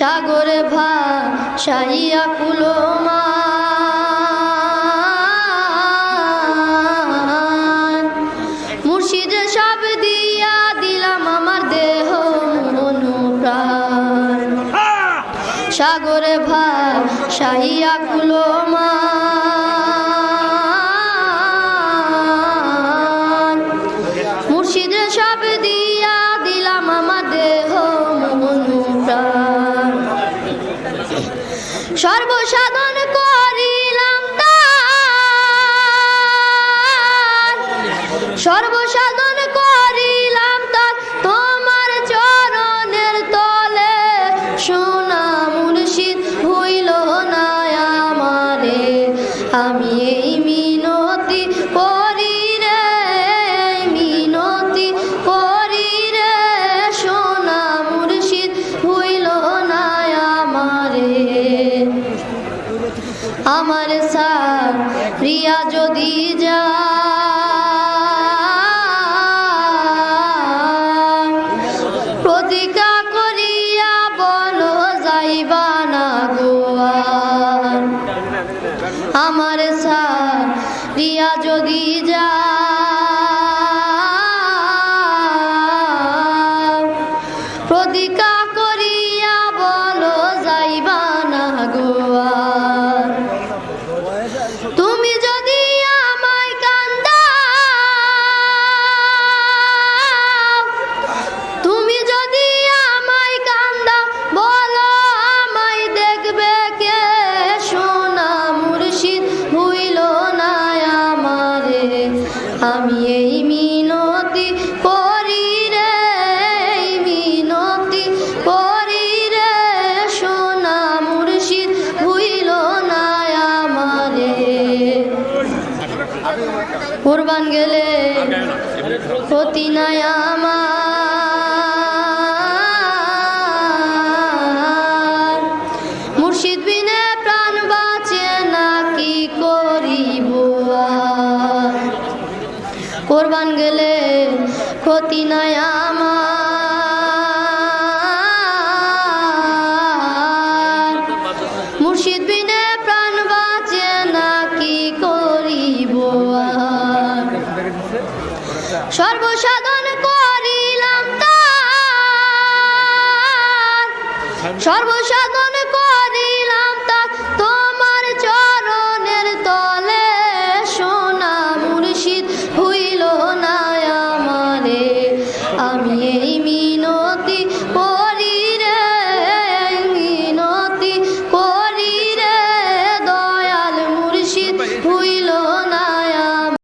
সাগরে ভা সাইয়া কুলো মান মুর্শিদে সব দিয়া দিলাম আমার দেহ অনুপ্রাণ প্রাণ সাগরে ভা সাইয়া কুলো মান সর্বসাধন করিলাম তার। সর্বসাধন করিলাম তার। তোমার চরণের তলে সোনা মুর্শিদ হইল না আমারে। আমি এই আমার রিয়া যদি যা প্রতিজ্ঞা করিয়া বলো যাইবা না গোয়ার আমার রিয়া যদি যা প্রতিজ্ঞা আমি এই মিনতি করি রে মিনতি করি রে। সোনা মুর্শিদ হইল না আমারে। কোরবান গেলে ক্ষতি নাই আমার। কোরবান গেলে ক্ষতি নাই আমার মুর্শিদ বিনে প্রাণ বাঁচে না, কি করিব? সর্বসাধন করিলাম তার সর্বসাধন